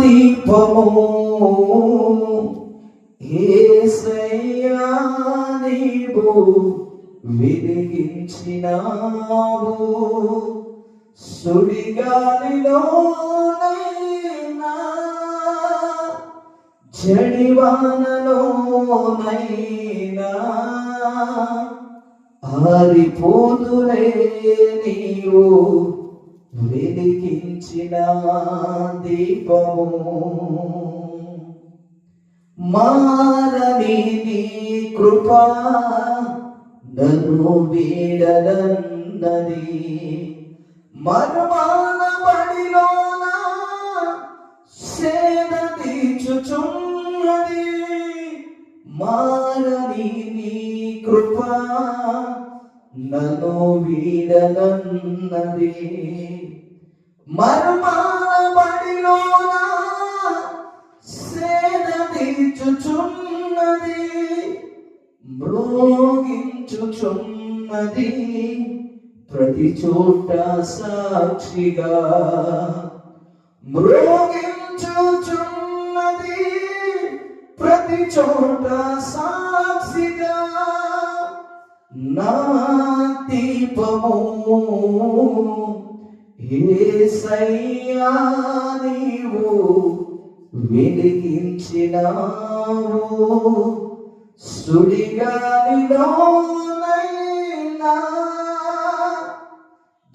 దీపము ఏసయ్యా నీవు వెలిగించినావు సుడిగాలిలోనైనా జడివానలోనైనా ఆరిపోతులే నీవు. వెలిగించిన దీపము మారని నీ కృప నన్ను వీడనన్నది. మర్మాన బడిలోన సేద తీర్చుచున్నది. మారని నీ కృప నన్ను వీడనన్నది మర్మాల బడిలోన సేద తీర్చుచున్నది మృగించుచున్నది ప్రతి చోట సాక్షిగా మృగించుచున్నది ప్రతి చోట సాక్షి నా దీపము ఏసయ్యా నీవు వెలిగించినావు. సుడిగాలిలోనైనా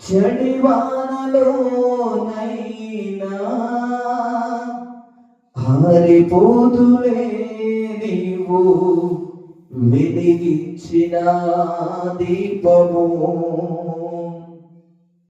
జడివానలోనైనా ఆరిపోతులే నీవు. వెలిగించిన దీపము.